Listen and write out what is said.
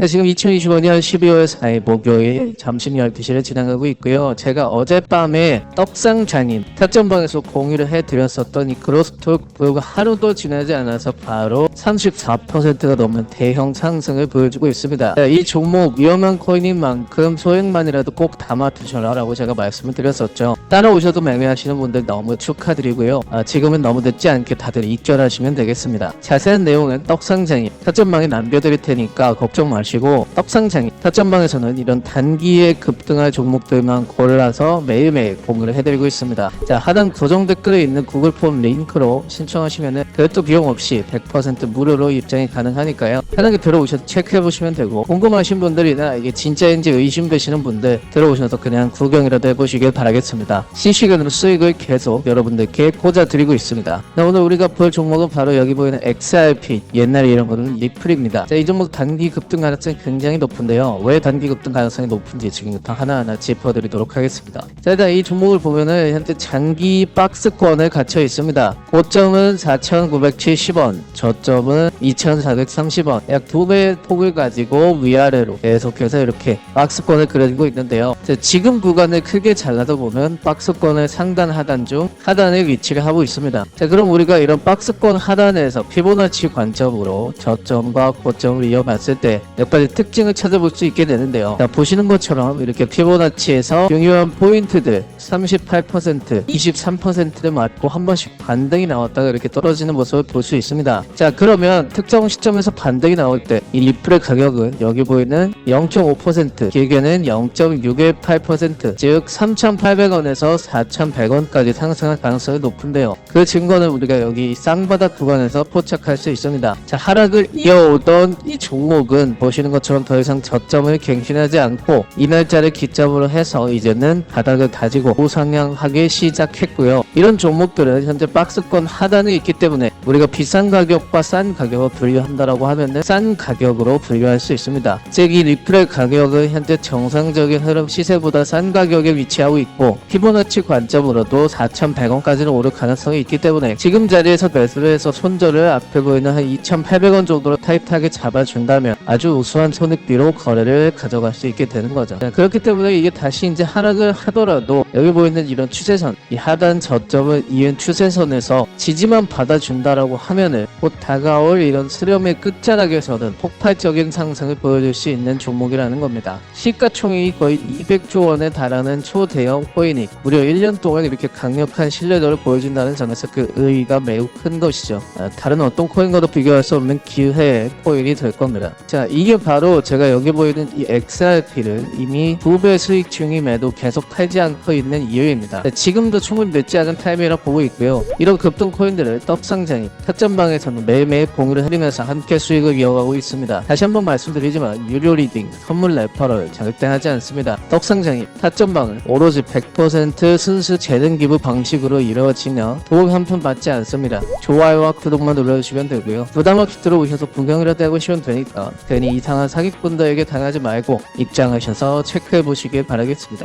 네, 지금 2025년 12월 4일 목요일 점심 12시를 지나가고 있고요. 제가 어젯밤에 떡상장인 타점방에서 공유를 해드렸었던 이 그로스톡 불과 하루도 지나지 않아서 바로 34%가 넘는 대형 상승을 보여주고 있습니다. 네, 이 종목 위험한 코인인 만큼 소액만이라도 꼭 담아두셔라 라고 제가 말씀을 드렸었죠. 따라오셔도 매매하시는 분들 너무 축하드리고요. 아, 지금은 너무 늦지 않게 다들 입결하시면 되겠습니다. 자세한 내용은 떡상장인 타점방에 남겨드릴 테니까 걱정 마시고 떡상장인 타점방에서는 이런 단기에 급등할 종목들만 골라서 매일매일 공유를 해드리고 있습니다. 자 하단 고정 댓글에 있는 구글 폼 링크로 신청하시면은 별도 비용 없이 100% 무료로 입장이 가능하니까요. 편하게 들어오셔서 체크해 보시면 되고 궁금하신 분들이나 이게 진짜인지 의심되시는 분들 들어오셔서 그냥 구경이라도 해보시길 바라겠습니다. 실시간으로 수익을 계속 여러분들께 꽂아 드리고 있습니다. 자, 오늘 우리가 볼 종목은 바로 여기 보이는 XRP 옛날에 이런 거는 리플입니다. 자, 이 종목 단기 급등 가능성이 굉장히 높은데요. 왜 단기 급등 가능성이 높은지 지금부터 하나하나 짚어드리도록 하겠습니다. 자, 일단 이 종목을 보면은 현재 장기 박스권에 갇혀 있습니다. 고점은 4,970원, 저점은 2,430원, 약 두 배의 폭을 가지고 위아래로 계속해서 이렇게 박스권을 그려지고 있는데요. 자, 지금 구간을 크게 잘라서 보면 박스권의 상단 하단 중 하단에 위치를 하고 있습니다. 자, 그럼 우리가 이런 박스권 하단에서 피보나치 관점으로 저점과 고점을 이어봤을 때몇 가지 특징을 찾아볼 수 있게 되는데요. 자, 보시는 것처럼 이렇게 피보나치에서 중요한 포인트들 38%, 23%를 맞고 한 번씩 반등이 나왔다가 이렇게 떨어지는 모습을 볼 수 있습니다. 자, 그러면 특정 시점에서 반등이 나올 때 이 리플의 가격은 여기 보이는 0.5%, 길게는 0.618%, 즉 3,800원에서 4,100원까지 상승할 가능성이 높은데요. 그 증거는 우리가 여기 쌍바닥 구간에서 포착할 수 있습니다. 자, 하락을 이어오던 이 종목은 보시 는 것처럼 더 이상 저점을 갱신하지 않고 이 날짜를 기점으로 해서 이제는 바닥을 다지고 우상향하기 시작했고요. 이런 종목들은 현재 박스권 하단에 있기 때문에 우리가 비싼 가격과 싼 가격을 분류한다라고 하면은 싼 가격으로 분류할 수 있습니다. 즉 이 리플의 가격은 현재 정상적인 흐름 시세보다 싼 가격에 위치하고 있고 피보나치 관점으로도 4,100원까지는 오를 가능성이 있기 때문에 지금 자리에서 매수를 해서 손절을 앞에 보이는 한 2,800원 정도로 타이트하게 잡아준다면 아주 우수한 손익비로 거래를 가져갈 수 있게 되는 거죠. 자, 그렇기 때문에 이게 다시 이제 하락을 하더라도 여기 보이는 이런 추세선, 이 하단 저점을 이은 추세선에서 지지만 받아준다라고 하면은 곧 다가올 이런 수렴의 끝자락에서는 폭발적인 상승을 보여줄 수 있는 종목이라는 겁니다. 시가총액이 거의 200조 원에 달하는 초대형 코인이 무려 1년 동안 이렇게 강력한 신뢰도를 보여준다는 점에서 그 의의가 매우 큰 것이죠. 아, 다른 어떤 코인과도 비교할 수 없는 기회의 코인이 될 겁니다. 자, 이게 바로 제가 여기 보이는 이 XRP를 이미 두배 수익 중임에도 계속 팔지 않고 있는 이유입니다. 자, 지금도 충분히 늦지 않은 타이밍이라 보고 있고요. 이런 급등 코인들을 떡상장이 타점방에서는 매일매일 공유를 해드리면서 함께 수익을 이어가고 있습니다. 다시 한번 말씀드리지만 유료 리딩, 선물 레퍼럴 절대 하지 않습니다. 떡상장이 타점방은 오로지 100% 순수 재능 기부 방식으로 이루어지며 도움 한 푼 받지 않습니다. 좋아요와 구독만 눌러주시면 되고요. 부담 없이 들어오셔서 구경이라도 해보시면 되니까 괜히 이상한 사기꾼들에게 당하지 말고 입장하셔서 체크해 보시길 바라겠습니다.